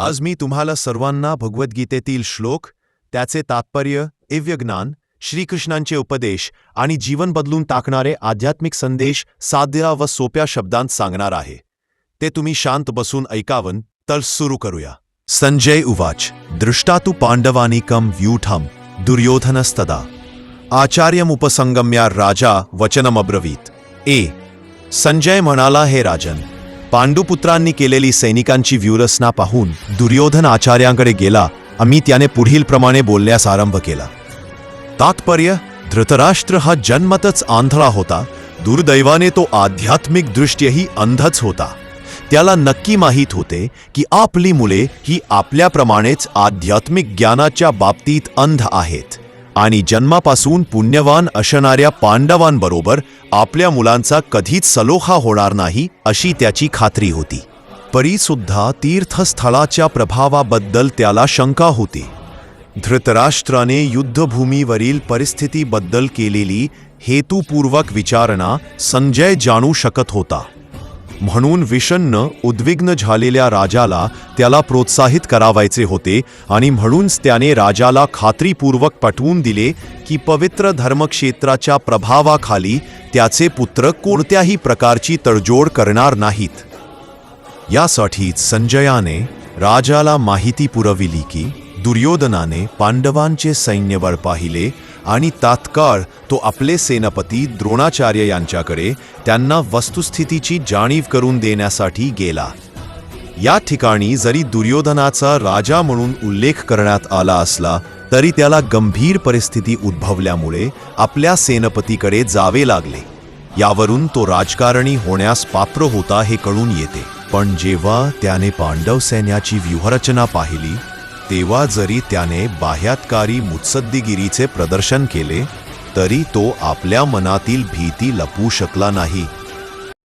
आज मी तुम्हाला सर्वांना भगवद्गीतेतील श्लोक त्याचे तात्पर्य एव्यज्ञान श्रीकृष्णांचे उपदेश आणि जीवन बदलून टाकणारे आध्यात्मिक संदेश साध्या व सोप्या शब्दांत सांगणार आहे. ते तुम्ही शांत बसून ऐकावन तर सुरू करूया. संजय उवाच. दृष्टा तू पांडवानिकम व्यूठम दुर्योधनस्तदा आचार्यमुपसंगम्या राजा वचनमब्रवीत. ए. संजय म्हणाला हे राजन पांडुपुत्रांनी केलेली सैनिकांची व्यूरचना पाहून दुर्योधन आचार्यांकडे गेला. आम्ही त्याने पुढीलप्रमाणे बोलण्यास आरंभ केला. तात्पर्य धृतराष्ट्र हा जन्मतच आंधळा होता. दुर्दैवाने तो आध्यात्मिक दृष्ट्यही अंधच होता. त्याला नक्की माहीत होते की आपली मुले ही आपल्याप्रमाणेच आध्यात्मिक ज्ञानाच्या बाबतीत अंध आहेत. आणि जन्मापासून पुण्यवान असणाऱ्या पांडवांबरोबर आपल्या मुलांचा कधीच सलोखा होणार नाही अशी त्याची खात्री होती. परीसुद्धा तीर्थस्थळाच्या प्रभावाबद्दल त्याला शंका होती. धृतराष्ट्राने युद्धभूमीवरील परिस्थितीबद्दल केलेली हेतुपूर्वक विचारणा संजय जाणू शकत होता. म्हणून विषन्न उद्विग्न झालेल्या राजाला त्याला प्रोत्साहित करावायचे होते आणि म्हणूनच त्याने राजाला खात्रीपूर्वक पटवून दिले की पवित्र धर्मक्षेत्राच्या प्रभावाखाली त्याचे पुत्र कोणत्याही प्रकारची तडजोड करणार नाहीत. यासाठीच संजयाने राजाला माहिती पुरविली की दुर्योधनाने पांडवांचे सैन्यबळ पाहिले आणि तात्काळ तो आपले सेनापती द्रोणाचार्य यांच्याकडे त्यांना वस्तुस्थितीची जाणीव करून देण्यासाठी गेला. या ठिकाणी जरी दुर्योधनाचा राजा म्हणून उल्लेख करण्यात आला असला तरी त्याला गंभीर परिस्थिती उद्भवल्यामुळे आपल्या सेनापतीकडे जावे लागले. यावरून तो राजकारणी होण्यास पात्र होता हे कळून येते. पण जेव्हा त्याने पांडव सैन्याची व्यूहरचना पाहिली तेव्हा जरी त्याने बाह्यातकारी मुत्सद्दीगिरीचे प्रदर्शन केले तरी तो आपल्या मनातील भीती लपवू शकला नाही.